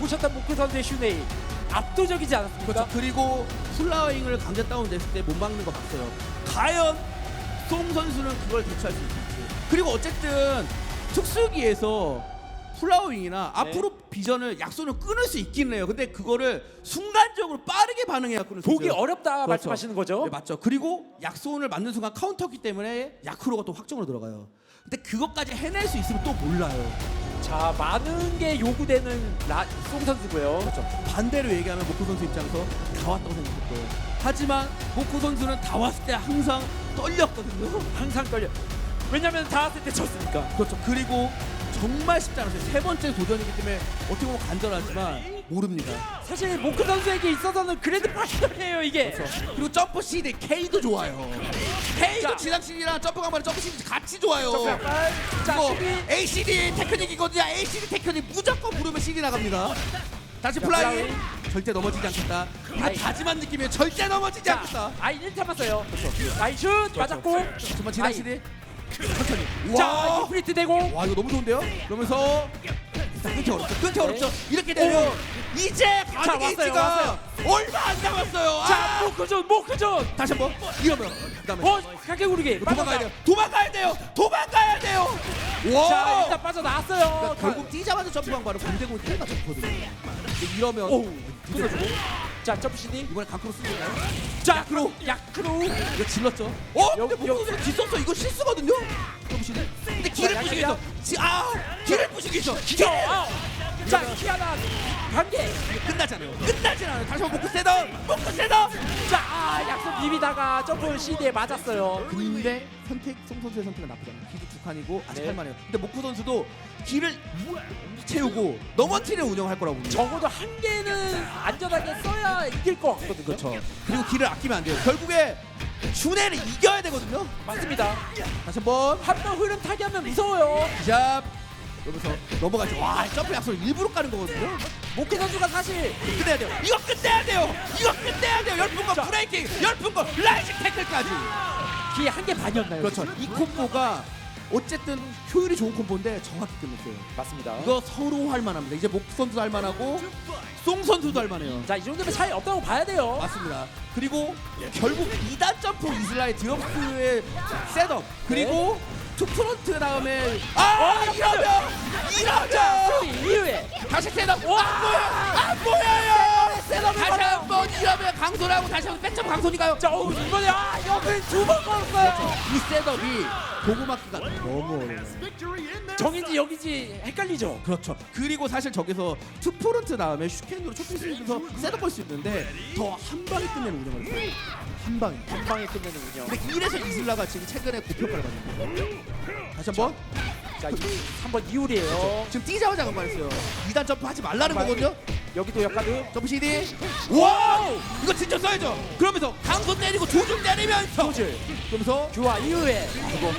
보셨던 모크 선수의 슈네이 압도적이지 않았습니까? 그렇죠. 그리고 플라잉을 강제 다운됐을 때 못 막는 거 봤어요. 과연 송 선수는 그걸 대처할 수 있을지. 그리고 어쨌든 특수기에서 플라워잉이나 네. 앞으로 비전을 약손을 끊을 수 있긴 해요. 근데 그거를 순간적으로 빠르게 반응해야 끊을 수 보기 있어요. 어렵다 그렇죠. 말씀하시는 거죠? 네, 맞죠. 그리고 약손을 맞는 순간 카운터기 때문에 야크로가 또 확정으로 들어가요. 근데 그것까지 해낼 수 있으면 또 몰라요. 자 많은 게 요구되는 라, 송 선수고요. 그렇죠. 반대로 얘기하면 모코 선수 입장에서 다 왔다고 생각했고요. 하지만 모코 선수는 다 왔을 때 항상 떨렸거든요. 항상 떨려. 왜냐면 다 왔을 때 졌으니까. 그렇죠. 그리고 정말 쉽지 않았어요. 세 번째 도전이기 때문에 어떻게 보면 간절하지만 모릅니다. 사실 모크 선수에게 있어서는 그래드 파이널이에요 이게. 그리고 점프 CD K도 좋아요. K도 자. 지상 CD랑 점프 강반의 점프 CD 같이 좋아요. 자 이거 12. ACD 테크닉이거든요. ACD 테크닉 무조건 부르면 CD 나갑니다. 다시 자, 플라이. 플라이. 절대 넘어지지 않겠다. 이거 아이. 다짐한 느낌이에요. 절대 넘어지지 않겠다. 자 아이 1 참았어요. 아이 슛 맞았고. 정말 지상 아이. 천천히. 자 와. 인프리트 되고. 와 이거 너무 좋은데요? 그러면서 끊기 어렵죠. 끊기 네. 어렵죠. 이렇게 되면 이제 왔어요, 왔어요. 얼마 안 남았어요. 자 아! 모크존 모크존. 다시 한번 이러면 그다음에 어 가게 구르기. 도망가야 돼요. 도망가야 돼요. 도망가야 돼요. 와. 자 일단 빠져나왔어요. 그러니까 결국 뛰자마자 점프 강바로 공대공이 때가 좋거든요. 근데 이러면 오 끊어주고. 자 점프 CD. 이번에 강크로 쓰는가요? 자 야크로 야크로. 이거 질렀죠. 어? 근데 여- 목소리가 뒤썼어. 이거 실수거든요. 점프시네. 근데 길을 자, 부시고 야, 있어. 지- 아 길을. 길. 자, 자 키아나 관계. 끝나잖아요. 끝나진 않아요. 다시 한번 목크 세더. 목크 세더. 자 아, 약속 비비다가 점프 CD에 맞았어요. 근데 선택 송 선수의 선택은 나쁘지 않아요. 기도 두 칸이고 아직 네. 할 만해요. 근데 목구 선수도 길을 채우고 넘어뜨리는 운영을 할 거라고 봅니다. 적어도 한 개는 안전하게 써야 이길 것 같거든요. 그렇죠. 그리고 길을 아끼면 안 돼요. 결국에 슈네를 이겨야 되거든요. 맞습니다. 다시 한번 한번 흐름 타게 하면 무서워요. 샵. 그 러면서 넘어가죠. 와 점프 약속을 일부러 까는 거거든요. 모크 선수가 사실 끝내야 돼요. 이거 끝내야 돼요. 이거 끝내야 돼요. 열풍 거 자. 브레이킹, 열풍 거 라이징 태클까지. 기회 한개 반이었나요? 그렇죠. 이 콤보가 어쨌든 효율이 좋은 콤보인데 정확히 끝냈어요. 맞습니다. 이거 서로 할 만합니다. 이제 목 선수도 할 만하고 송 선수도 할 만해요. 자, 이 정도면 차이 없다고 봐야 돼요. 맞습니다. 그리고 결국 2단 점프 이슬라의 드럼프의 셋업 그리고 투프런트 다음에 아 어, 이러면 자, 이러면 수비 이후에 다시 셋업. 안 보여 안 보여요. 셋업을 다시. 한번 이러면 강소라고 다시 한번 백점 강소니까요. 자, 어, 이번에 아, 여기 두번 걸었어요. 이 셋업이 보고 막기가 너무 정인지 여기지 헷갈리죠. 그렇죠. 그리고 사실 저기서 투프런트 다음에 슈캔으로 초피스에서 셋업 할수 있는데 더 한 방에 끝내는 운영을 했어요. 한 방에. 한 방에 끝내는 운영. 근데 이래서 이슬라가 지금 최근에 고평가를 받는 거예요. 다시 한 번. 자, 이, 한번 이후리에요. 지금 뛰자마자 그말했어요 2단 점프 하지 말라는 한. 거거든요. 여기도 역가드. 점프 CD. 와우! 이거 진짜 써야죠. 그러면서 강손 때리고 조준 때리면서. 조질. 그러면서 교화 이후에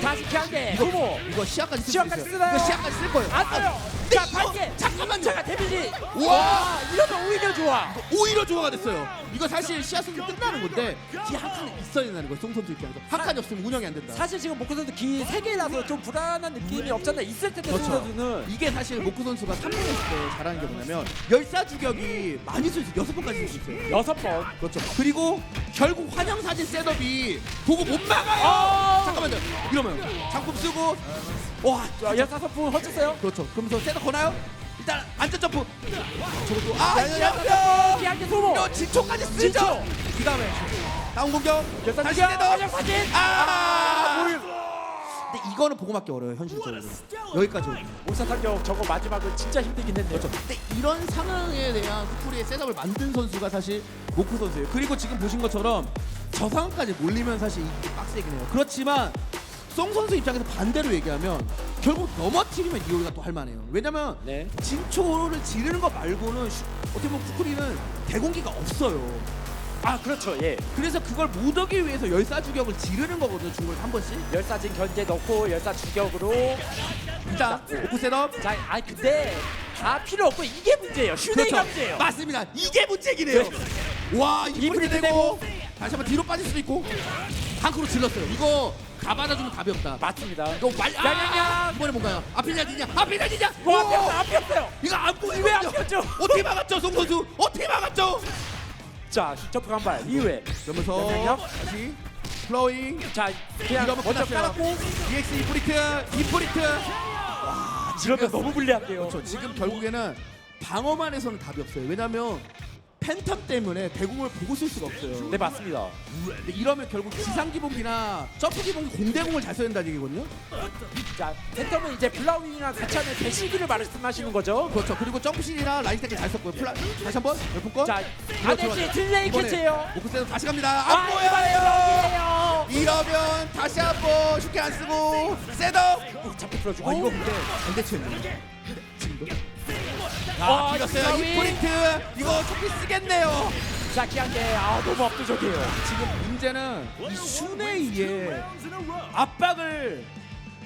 다시 피한 개 이거 후보. 이거 시야까지 쓸 시야까지 수 있어요. 쓰나요? 이거 시야까지 쓸 거예요. 안 써요. 근데 자, 이거- 반개. 잠깐만요. 잠깐 데미지. 우와. 와, 이러면 오히려 좋아. 오히려 조화가 됐어요. 이거 사실 시야 승리 끝나는 건데 뒤에 한 칸이 있어야 된다는 거예요. 송 선수 입장에서 한 칸이 없으면 운영이 안 된다. 사실 지금 모크 선수 기 3개라서 좀 불안한 느낌이 없잖아 있을 텐데 그렇죠. 송 선수는 이게 사실 모크 선수가 3번 했을 때 잘하는 게 뭐냐면 열사 주격이 많이 쓸수 있어요. 여섯 번까지 쓸 수 있어요. 여섯 번. 그렇죠. 그리고 결국 환영 사진 셋업이 보고 못 막아요. 아! 잠깐만요. 이러면 장품 쓰고 와, 자, 열다섯 분 헛쳤어요. 그렇죠. 그러면서 셋업 거나요? 일단 안전 점프. 저것도 아, 이러면 기한개 소모. 이거 진초까지 쓰죠. 그 다음에 다운 공격. 다시. 환영 사진. 아, 물. 근데 이거는 보고 맞기 어려워요 현실적으로. 여기까지. 몰사 타격 저거 마지막은 진짜 힘들긴 했네요. 그렇죠. 근데 이런 상황에 대한 후프리의 셋업을 만든 선수가 사실 모크 선수예요. 그리고 지금 보신 것처럼 저 상황까지 몰리면 사실 이게 빡세긴 해요. 그렇지만 송 선수 입장에서 반대로 얘기하면 결국 넘어뜨리면 이호이가 또 할만해요. 왜냐면 네. 진초를 지르는 것 말고는 슈- 어떻게 보면 후프리는 대공기가 없어요. 아 그렇죠. 예. 그래서 그걸 못 하기 위해서 열사 주격을 지르는 거거든요. 중국한 번씩. 열사진 견제 넣고 열사 주격으로. 일단 모크 셋업. 자, 아니 근데 다 필요 없고 이게 문제예요. 슈네이가 문제예요. 그렇죠. 맞습니다. 이게 문제긴 해요. 와, 이프리트 이프리트 되고 다시 한번 뒤로 빠질 수도 있고 방크로 질렀어요. 이거 가받아주면 답이 없다. 맞습니다. 이거 말 아! 양양양! 이번에 뭔가요? 앞이냐 뒤냐? 앞이냐 뒤냐? 와, 오! 앞이었어요, 앞이었어요. 이거 안 보이거든요. 왜안 폈죠? 어떻게 막았죠, 송 선수? 어떻게 막았죠? 자, 점프 간발 이후에 그러면서 양양양. 다시 플로잉. 자, 그냥 먼저 끝났어요. 깔았고 DX 이프리트, 이프리트. 이러면 너무 불리한데요. 그렇죠. 지금 결국에는 방어만 해서는 답이 없어요. 왜냐면 팬텀 때문에 대공을 보고 쓸 수가 없어요. 네, 맞습니다. 근데 이러면 결국 지상 기본기나 점프 기본기 공대공을 잘 써야 된다는 얘기거든요. 자, 팬텀은 이제 블라윙이랑 같이 하는 대시기를 말씀하시는 거죠. 그렇죠. 그리고 점프실이나 라인 태클 잘 썼고요. 플라 다시 한번 열풍 건. 자, 들어가죠. 딜레이 캐치예요. 오크세도 다시 갑니다. 아, 안 보여요. 이거예요. 이러면 다시 한번 쉽게 안 쓰고 셋업. 잡고 풀어주고. 아 이거 근데 반대체였네. 지금도. 아, 아, 이겼어요. 플라윙. 이 포인트 이거 조금 쓰겠네요. 자, 기한게 아 너무 압도적이에요. 지금 문제는 이 슈네이의 압박을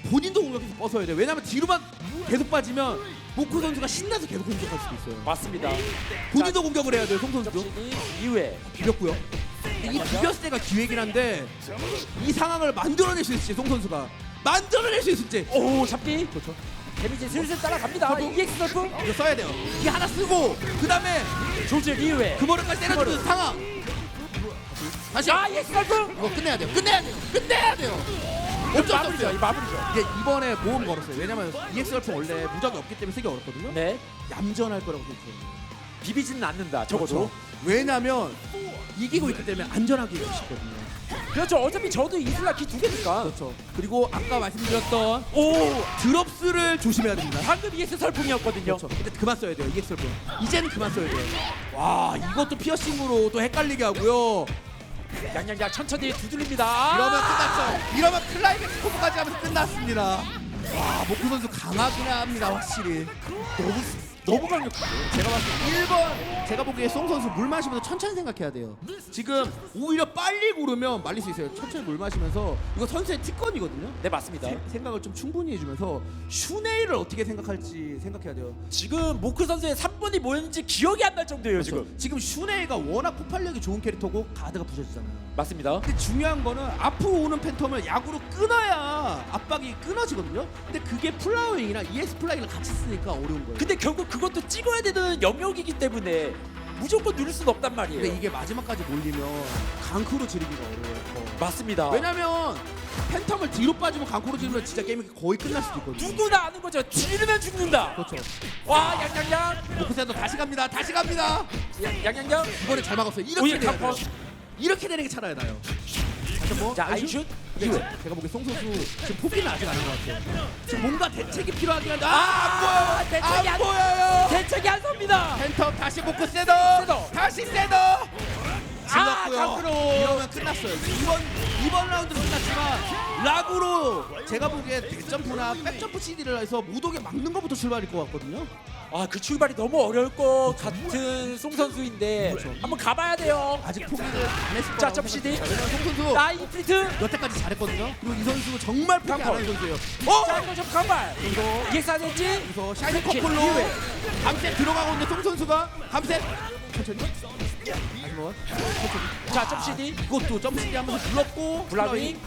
본인도 공격해서 벗어야 돼요. 왜냐면 뒤로만 계속 빠지면 모크 선수가 신나서 계속 공격할 수도 있어요. 맞습니다. 본인도 공격을 해야 돼요, 송 선수도. 접신이 이후에 비겼고요. 이 비겼을 때가 기회긴 한데 이 상황을 만들어낼 수 있을지 송 선수가 만들어낼 수 있을지 오 잡기 그렇죠. 데미지 슬슬 따라갑니다. EX 설프 이거 써야 돼요. 이 하나 쓰고 그 다음에 조질 이후에 그머리까지 때려주는 상황. 다시 자 EX 설프 이거 끝내야 돼요. 끝내야 돼요. 끝내야 돼요. 어쩔 수 마무리죠. 없어요. 이 마무리죠. 이게 이번에 모험 걸었어요. 왜냐면 EX 열풍 원래 무적이 없기 때문에 쓰기 어렵거든요. 네 얌전할 거라고 생각해요. 비비지는 않는다. 적어도 그렇죠. 왜냐면 이기고 있기 때문에 안전하게 이길 수 있거든요. 그렇죠. 어차피 저도 이슬라 키두 개니까. 그렇죠. 그리고 아까 말씀드렸던 오 드롭스를 조심해야 됩니다. 방금 EX 설풍이었거든요. 그렇죠. 근데 그만 써야 돼요. EX 열풍. 이제는 그만 써야 돼요. 와 이것도 피어싱으로 또 헷갈리게 하고요. 양양양 천천히 두들립니다. 이러면 끝났죠. 이러면 클라이맥스 코브까지 하면서 끝났습니다. 와 모크 선수 강하긴 합니다 확실히. 너무 너무 강력한데. 제가 봤을 때 1번 제가 보기에 송 선수 물 마시면서 천천히 생각해야 돼요. 지금 오히려 빨리 고르면 말릴 수 있어요. 천천히 물 마시면서 이거 선수의 특권이거든요. 네 맞습니다. 세- 생각을 좀 충분히 해주면서 슈네이를 어떻게 생각할지 생각해야 돼요. 지금 모크 선수의 3번이 뭐였는지 기억이 안 날 정도예요 지금. 지금 슈네이가 워낙 폭발력이 좋은 캐릭터고 가드가 부셔지잖아요. 맞습니다. 근데 중요한 거는 앞으로 오는 팬텀을 야구로 끊어야 압박이 끊어지거든요. 근데 그게 플라워잉이나 ES 플라이를 같이 쓰니까 어려운 거예요. 근데 결국 그것도 찍어야 되는 영역이기 때문에 무조건 누를 수는 없단 말이에요. 근데 이게 마지막까지 몰리면 강크로 지르기가 어려워요. 더. 맞습니다. 왜냐면 팬텀을 뒤로 빠지면 강크로 지르면 진짜 게임이 거의 끝날 수도 있거든요. 누구나 아는 거죠. 지르면 죽는다. 그렇죠. 와 양양양 모크세도 다시 갑니다. 다시 갑니다. 양- 양양양. 이번에 잘 막았어요. 이렇게 오예 돼야. 이렇게 되는 게 차라리 나요. 다시 한번. 자 아이슛. 이후에 제가 보기에 송 선수 지금 포기는 아직 안한것 같아요. 지금 뭔가 대책이 필요하긴 한데 아, 안 보여요. 대책이 안 안- 보여요. 대책이 안 섭니다. 팬텀 다시 모크 세더. 세더. 다시 세더. 질렀고요. 아, 강크로. 이러면 끝났어요. 이번 이번 라운드는 끝났지만 락으로 제가 보기에 대점프나 백점프 CD를 해서 무독에 막는 것부터 출발일 것 같거든요. 아 그 출발이 너무 어려울 것 같은 송 선수인데 그렇죠. 한번 가봐야 돼요. 아직 포기를 안 했을 자, 거라고 점 CD. 생각합니다. 왜냐면 송 선수 나 이프리트. 여태까지 잘했거든요. 그리고 이 선수 정말 포기 안. 하는 선수예요. 자 어? 이거 좀 가발. 이거 EX 하는지. 여기서 샤이니 커플로 이후에. 감셋 들어가고 있는데 송 선수가 감셋 천천히 다시 한번 천천히 자 점CD. 이것도 점프시기 하면서 불렀고 블라윙.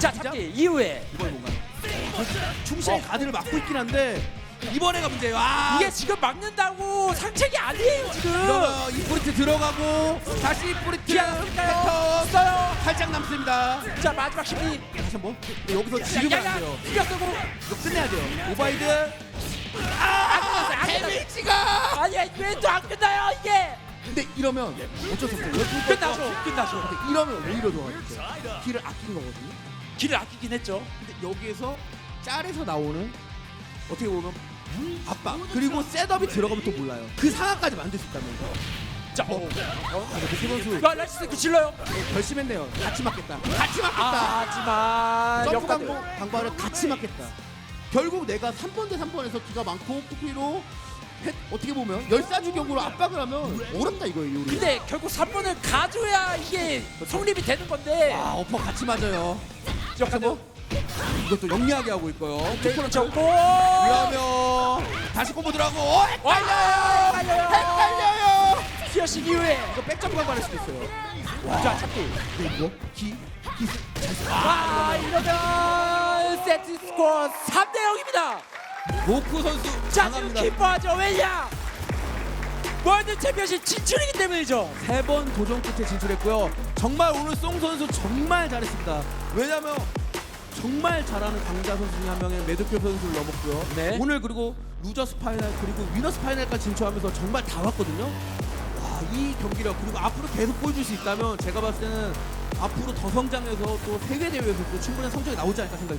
자 잡기 이후에. 이번에 뭔가요? 충실히 가드를 막고 있긴 한데 이번에가 문제예요. 아 이게 지금 막는다고 상책이 아니에요 지금. 이러면 이 포리트 들어가고 다시 이 포리트 기아? 패턴 써요. 살짝 남습니다. 자 마지막 심리. 다시 한번 근데 여기서 지르면 안 돼요. 이겨 쓰고. 이거 끝내야 돼요. 오바이드 안 끝났어요. 안 끝났어요. 데미지가 아니 왜또안 끝나요 이게? 근데 이러면 어쩔 수 없어요. 여기 끝나죠. 끝나죠. 근데 이러면 오히려 좋아요. 길을 아낀 거거든요. 길을 아끼긴 했죠. 근데 여기에서 짤에서 나오는 어떻게 보면 압박 그리고 셋업이 들어가면 또 몰라요. 그 상황까지 만들 수 있다면 자, 어. 모키 선수 야 라이스 그 질러요. 결심했네요. 같이 맞겠다. 같이 맞겠다. 아, 하지만 점프 역가들. 강보 강발을 같이 맞겠다. 결국 내가 3번 대 3번에서 기가 많고 쿠피로 해- 어떻게 보면 열사주격으로 압박을 하면 어렵다 이거예요. 우리. 근데 결국 3번을 가져야 이게 성립이 되는 건데. 아 어퍼 같이 맞아요. 역가들. 이것도 영리하게 하고 있고요. 네, 정보. 이러면 다시 콤보 들어가고 어, 헷갈려요. 헷갈려요. 헷갈려요. 피어싱 이후에. 이거 백점 강발할 수도 있어요. 자 잡기. 근데 이거 기아 이러면 세트 스코어 3대 0입니다. 모쿠 선수 자 지금 강합니다. 기뻐하죠. 왜냐? 월드 챔피언십 진출이기 때문이죠. 세 번 도전 끝에 진출했고요. 정말 오늘 송 선수 정말 잘했습니다. 왜냐면 정말 잘하는 강자 선수 중에 한 명의 매드표 선수를 넘었고요. 네. 오늘 그리고 루저스 파이널 그리고 위너스 파이널까지 진출하면서 정말 다 왔거든요. 와, 이 경기력 그리고 앞으로 계속 보여줄 수 있다면 제가 봤을 때는 앞으로 더 성장해서 또 세계 대회에서 또 충분한 성적이 나오지 않을까 생각이 듭니다.